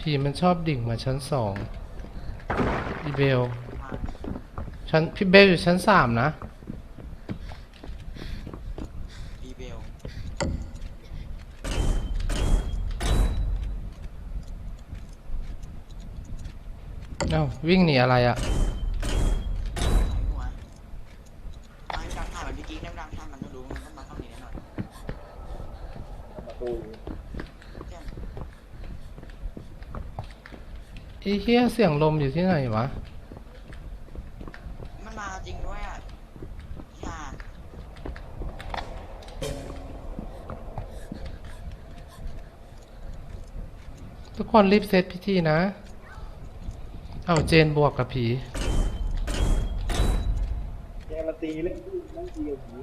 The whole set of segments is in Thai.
ผีมันชอบดิ่งมาชั้นสองอีเบลมาชั้นพี่เบลอยู่ชั้นสามนะ อีเบลเอ้าวิ่งหนีอะไรอะใส่หัวมาให้ดังถ่ายแบบพี่กิ๊กได้ดังถ่ายมันต้องรู้มันต้องมาเข้านี้แน่นอน ประตู เพื่อน ไอ้เฮียเสียงลมอยู่ที่ไหนวะ มันมาจริงด้วยอะอย่าทุกคนรีบเซตพิธีนะ เอาเจนบวกกับผี แกมาตีเล่นที่นั่งตีกับผี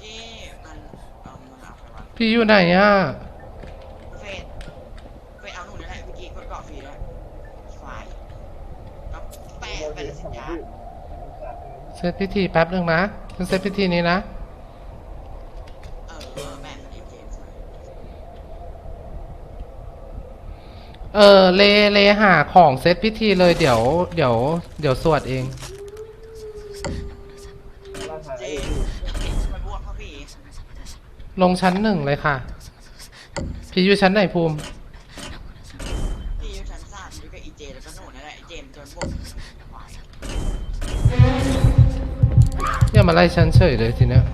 ที่มันเอามันเอาไปวางพี่อยู่ไหนอะ เฟดเฟดเอาหนูนี่แหละพี่กิ๊กกดเกาะฟรีด้วยฝ่ายก็แปะไปเลยสัญญา เซตพิธีแป๊บหนึ่งนะฉันเซตพิธีนี้นะ เออเออแม่นไอ้เจมส์เออเลเลหาของเซตพิธีเลยเดี๋ยว เดี๋ยว เดี๋ยวสวดเอง เจมส์มันบวกเขาพี่ลงชั้นหนึ่งเลยค่ะ พี่อยู่ชั้นไหนภูมิ มาไล่ฉันเฉยเลยทีเนี้ย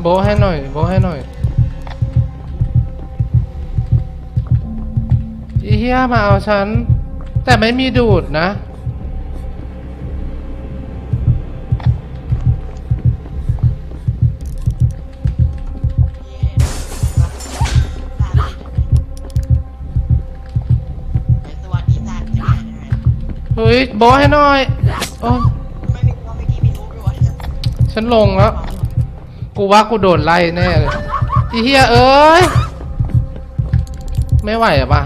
โบให้หน่อย โบให้หน่อยอีเฮียมาเอาฉัน แต่ไม่มีดูดนะ ฮ้ยโบให้หน่อยโอ้ยไม่มีความไม่อกี้มีรู้ด้วยฉันลงแล้ว กูว่ากูโดนไล่แน่เลยอีเฮียเอ้ย ไม่ไหวอะปะ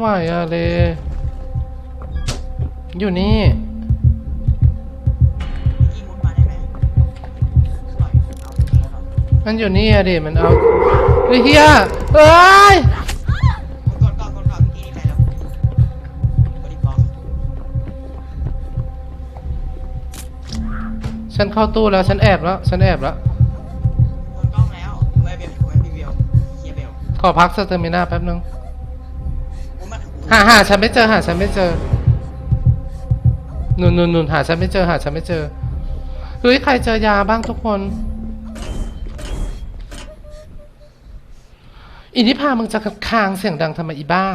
ไม่ไหวอะเล อยู่นี่พี่มุดมาได้ไหมปล่อยเอาจริงแล้วเหรอมันอยู่นี่อะดิมันเอาเฮ้ยเฮียเอ้ย กดก่อนกดก่อนพี่นี่ไปแล้วบริบอกฉันเข้าตู้แล้ว ฉันแอบแล้ว ฉันแอบแล้ว กดกล้องแล้วไม่เบลไม่พี่เบลเฮียเบลขอพักสเตอร์มินาแป๊บนึงกูมัน หาหาฉันไม่เจอหาฉันไม่เจอนุนนุนนุนหาฉันไม่เจอหาฉันไม่เจอเฮ้ยใครเจอยาบ้างทุกคนอีนี่พามึงจะคางเสียงดังทำไมอีบ้า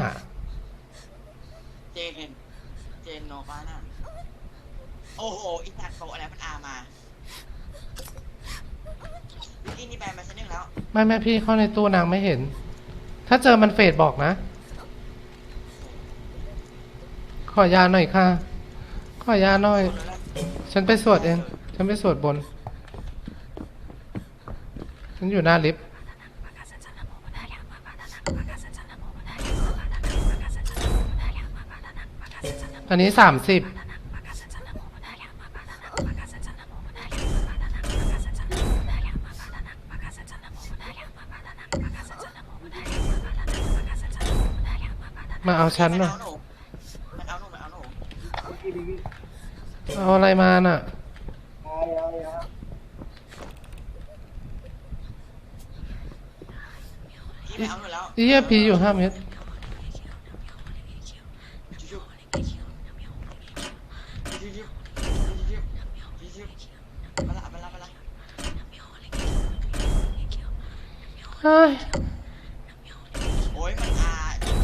เจนเห็นเจนโนบ้าน่ะโอ้โหอีสัตว์โตอะไรมันอามาพี่นี่ไปมาชั้นหนึ่งแล้ว ไม่แม่พี่เข้าในตู้นางไม่เห็น ถ้าเจอมันเฟดบอกนะ ขอยาหน่อยค่ะ ขอยาหน่อย ฉันไปสวดเอง ฉันไปสวดบน ฉันอยู่หน้าลิฟต์อันนี้สามสิบมาเอาฉันหน่อย มันเอาหนูมันเอาหนู พี่พี่พี่ เอาอะไรมาน่ะตายตายฮะพี่ไม่เอาหนูแล้วเฮียพีอยู่ห้าเมตรจุ๊บจุ๊บจุ๊บจุ๊บจุ๊บจุ๊บจุ๊บมาละมาละมาละเฮ้ยโอ้ยมันอา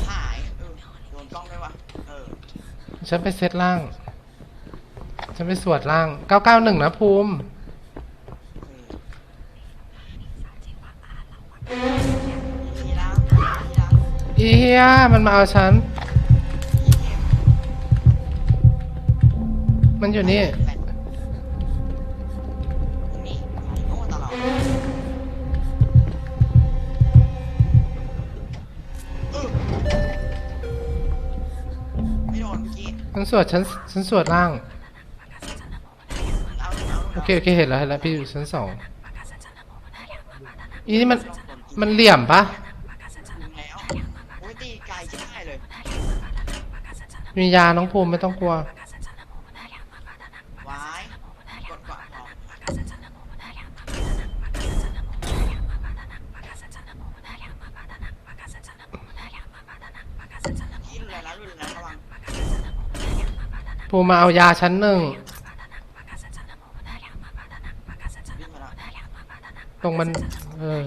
หายเออโดนกล้องด้วยวะเออ ฉันไปเซตล่าง ฉันไปสวดล่าง991นะภูมิทีละทีละอีเฮียมันมาเอาฉัน มันอยู่นี่ ฉันสวดฉันฉันสวดล่าง เอาเอาโอเคโอเคเห็นแล้วเห็นแล้วพี่อยู่ชั้นสองอีนี่มันมันเหลี่ยมปะแล้วโอ้ยตีไกลจะได้เลยมียาน้องภูมิไม่ต้องกลัววายกดก่อนพอที่รุนแรงแล้วรุนแรงระวังภูมิมาเอายาชั้นหนึ่ง วิ่งมาแล้ว ตรงมันเออ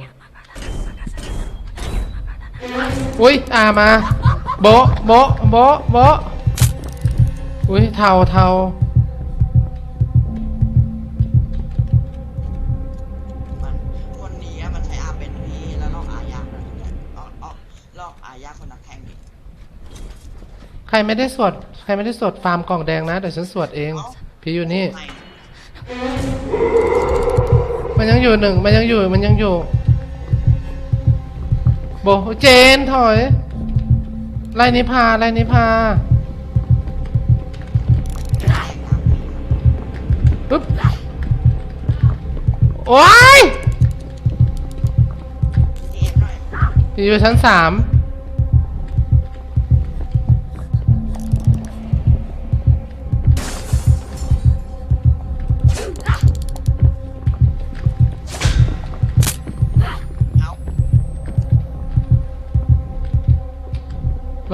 อุ้ยอามาโบะโบะโบะโบะอุ้ยเทาเทามันคนนี้อะมันใช้อาเป็นพี่แล้วลอกอายากเลยลอกลอกลอกอายากคนนักแข่งนี่ใครไม่ได้สวด ใครไม่ได้สวดฟาร์มกล่องแดงนะเดี๋ยวฉันสวดเอง พี่อยู่นี่ไมันยังอยู่หนึ่งมันยังอยู่มันยังอยู่โบเจนถอยไล่นิพาไล่นิพาปึ๊บโอ้ยอยู่ชั้นสาม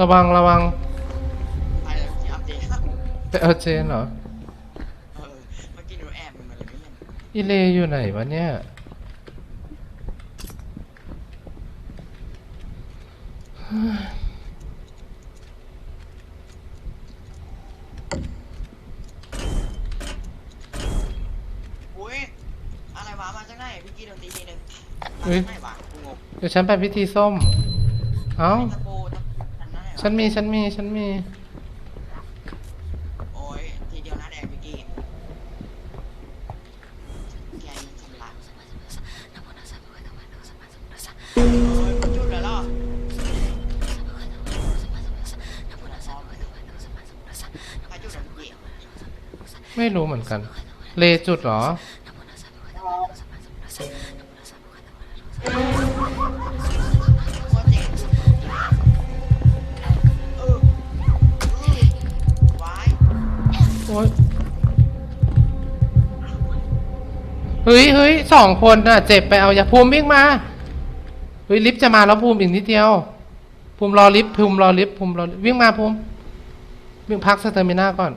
ระวังระวังไปเลยที่อัปเดตไปเอาเจนเหรอ เออเมื่อกี้หนูแอบมันเลยไม่เห็นอีเลอยู่ไหนวะเนี่ย อุ้ยอะไรวะมาจากไหนพี่กี้โดนตีทีหนึ่งมาอุ๊ย จากไหนวะกูงงเดี๋ยวฉันไปพิธีส้ม เอ้า ตะโกตะ ฉันนั่นไหนวะฉันมีฉันมีฉันมี โอ้ยทีเดียวหน้าแดงพี่กี้แกยังทำลายโอ้ยมันจุดแล้วเหรอใครจุดอะพี่กี้ไม่รู้เหมือนกัน เลจุดเหรอ องคนน่ะ เจ็บไปเอาอย่าภูมิวิ่งมาเฮ้ยลิฟต์จะมาแล้วภูมิอีกนิดเดียว ภูมิรอลิฟต์ภูมิรอลิฟต์ภูมิรอลิฟต์วิ่งมาภูมิวิ่งพักสเตอร์มิน่าก่อน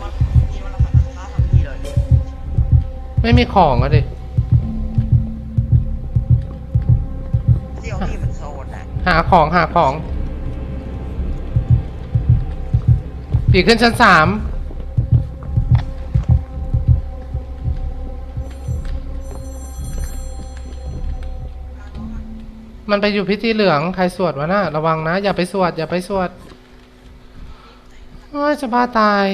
ว่าพี่ว่าเราทำท่าทำพี่เลยไม่มีของอะดิเซี่ยวพี่มันโซนอะหาของหาของ ปีกขึ้นชั้นสาม มันไปอยู่พิธีเหลืองใครสวดวะน่ะระวังนะ อย่าไปสวด อย่าไปสวดโอ้ยจะบ้าตาย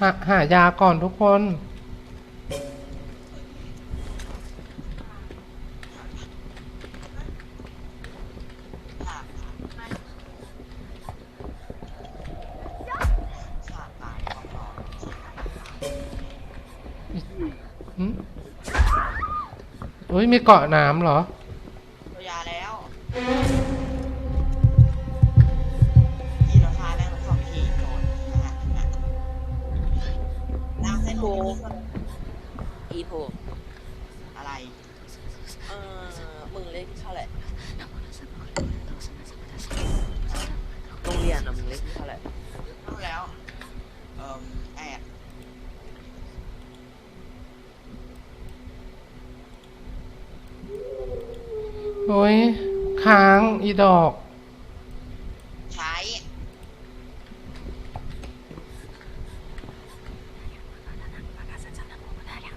หาหายาก่อนทุกคนฉากฉากตายความหล่อหืมอุ้ยมีเกาะน้ำเหรอ แล้วพี่เราทายแม่งสองทีโดนนะฮะน้ำเส้นโบอีโพอะไร เออมึงเล่นเท่าไหร่โรงเรียนอะมึงเล่นเท่าไหร่รู้แล้ว เอ่อแอบโอ้ย ค้างอีดอก ใช้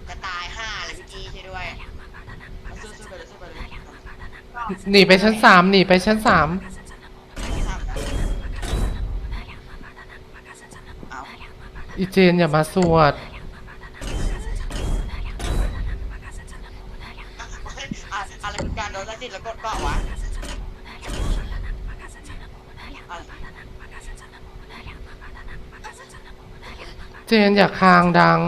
จะตายห้าเลยพี่ช่วยด้วยหนีไปชั้นสามหนีไปชั้นสามอีเจนอย่ามาสวด อะอะไรคือการโดนแล้วจิตแล้วกดเปล่าวะ เจนอย่าคางดัง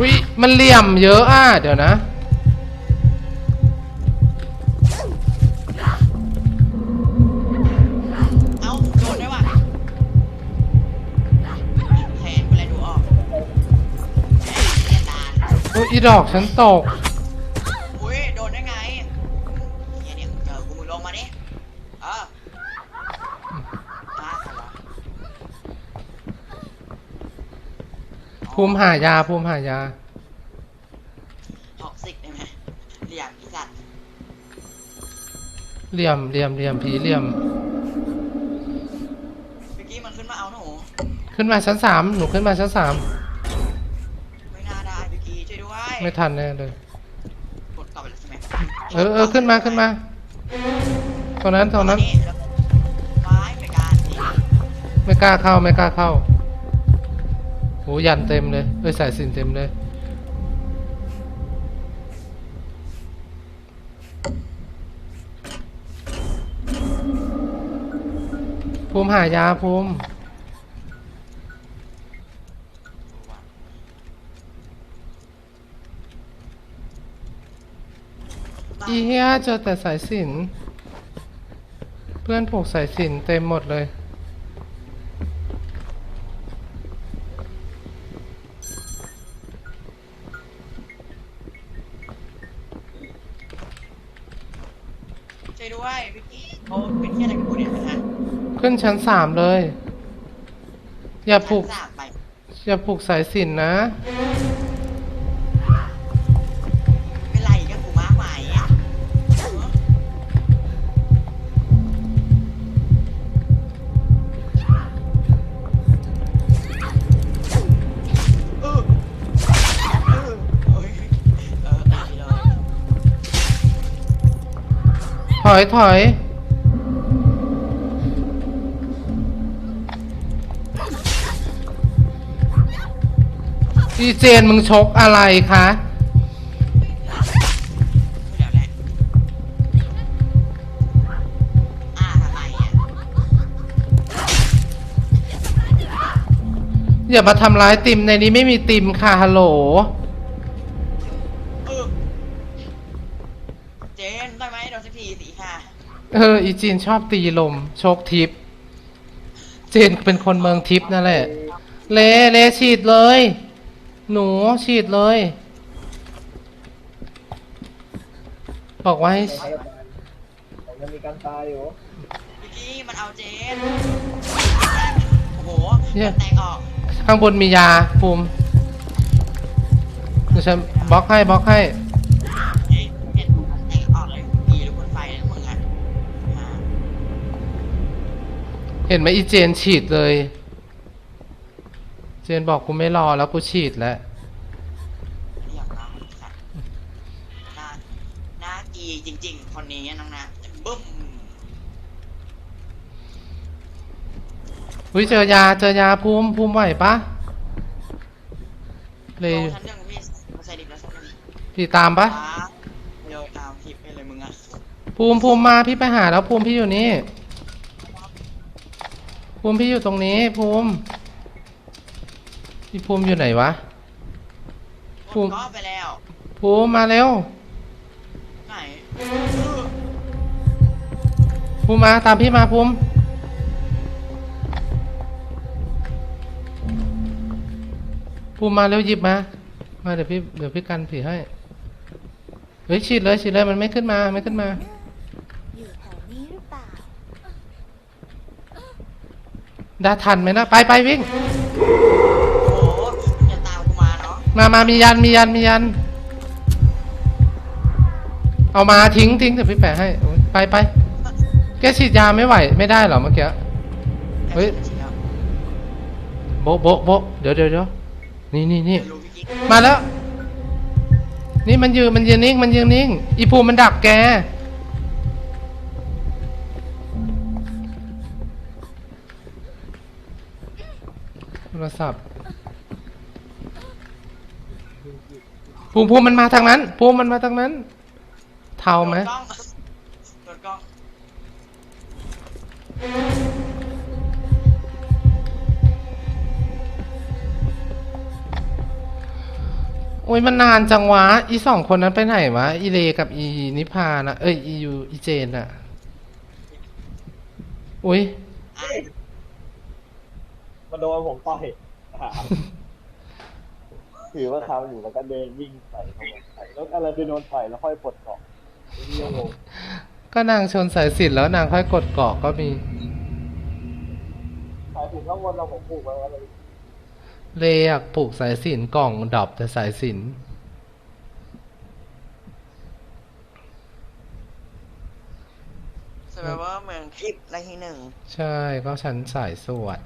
วิมันเหลี่ยมเยอะอะเดี๋ยวนะ เอ้าโดนได้ว่ะแทนไปเลยดูออกแหมเรียนนานอุ้ยอีดอกฉันตก ภูมิหายา ภูมิหายา ท็อกซิกได้ไหมเหลี่ยมอีสัตว์เหลี่ยมเหลี่ยมเหลี่ยมผีเหลี่ยม เมื่อกี้มันขึ้นมาเอาหนูขึ้นมาชั้นสามหนูขึ้นมาชั้นสามไม่น่าได้เมื่อกี้ช่วยด้วยไม่ทันแน่เลย กดต่อไปแล้วใช่ไหมเออเออขึ้นมาขึ้นมาตรงนั้นตรงนั้นแล้วไม้ไม่กล้าสิไม่กล้าเข้าไม่กล้าเข้า โหยันเต็มเลยเอ้ยสายสินเต็มเลย ภูมิหายาภูมิอีเฮียเจอแต่สายสิน เพื่อนผูกสายสินเต็มหมดเลย วยด้วยเมื่อกี้เขาเป็นที่อะไรกับกูเนี่ยนะฮะขึ้นชั้นสามเลย อย่าผูก สามไปอย่าผูกสายสินนะ อยถอยอีเจนมึงชกอะไรคะเดี๋ยวมอะอย่ามาทำร้ายติมในนี้ไม่มีติมค่ะฮัลโหล เจนได้ไหมโดนสักทีสิค่ะ เออ อีจีนชอบตีลม โชคทิพย์เจนเป็นคนเมืองทิพย์นั่นแหละ เลเลฉีดเลย หนูฉีดเลย บอกว่าให้ตายตายแต่ยังมีการตายอยู่เมื่อกี้มันเอาเจน โอ้โหเนี่ย มันแตกออกข้างบนมียาภูมิเดี๋ยวฉันบล็อกให้บล็อกให้ เห็นไหมอีเจนฉีดเลย เจนบอกกูไม่รอแล้วกูฉีดแล้วเรียกน้องสัตว์หน้าหน้ากีจริง ๆ คนนี้น้องนะบึ้มอุ้ยเจอยาเจอยาภูมิภูมิไหวปะเลยโดนชั้นหนึ่งพี่มาใส่ดิบแล้วชั้นหนึ่งพี่ตามปะว้าเดี๋ยวตามทิปไปเลยมึงอะภูมิภูมิมาพี่ไปหาแล้วภูมิพี่อยู่นี่ ภูมิพี่อยู่ตรงนี้ภูมิพี่ภูมิอยู่ไหนวะ ภูผมมิ ก็ไปแล้ว ภูมิมาเร็วไหนภูมิมาตามพี่มาภูมิภูมิมาเร็วหยิบมา มาเดี๋ยวพี่เดี๋ยวพี่กันผีให้ เฮ้ยฉีดเลยฉีดเลยมันไม่ขึ้นมาไม่ขึ้นมา อยู่แถวนี้หรือเปล่า ได้ทันไหมนะ ไปไปวิ่ง โอ้โหอย่าตามกูมาเนาะมามามียัน มียัน มียัน เอามาทิ้งทิ้งเดี๋ยวพี่แปะให้โอ๊ยไปไปแกฉีดยาไม่ไหว ไม่ได้เหรอเมื่อกี้ เฮ้ย โบะโบะโบะเดี๋ยวเดี๋ยวเดี๋ยวนี่นี่นี่ รู้พี่กิ๊กมาแล้ว นี่มันยืนมันยืนนิ่ง มันยืนนิ่ง อีภูมิมันดักแก รศัพท์ภูมิภูมิมันมาทางนั้นภูมิมันมาทางนั้น เทาไหมโดนกล้องโดกล้องโอ้ยมันนานจังวะ อีสองคนนั้นไปไหนวะ อีเลกับอีนิพานะเอ้ยอียูอีเจนอะอุ้ย มาโดนผมต่อยอะถือว่าเขาอยู่แล้วก็เดินวิ่งใส่เขาใส่แล้วอะไรไปโดนต่อยแล้วค่อยปลดเกาะไอ้นี่งงก็นางชนสายสิญจนแล้วนางค่อยกดเกาะก็มีสายถึงข้างบนเราผมปลูกไว้แล้วเลยเลอยากปลูกสายสิญจนกล่องดรอปแต่สายสิญจนสำหรับว่าเมืองคลิปไรที่หนึ่ง ใช่ก็ฉันสายสวด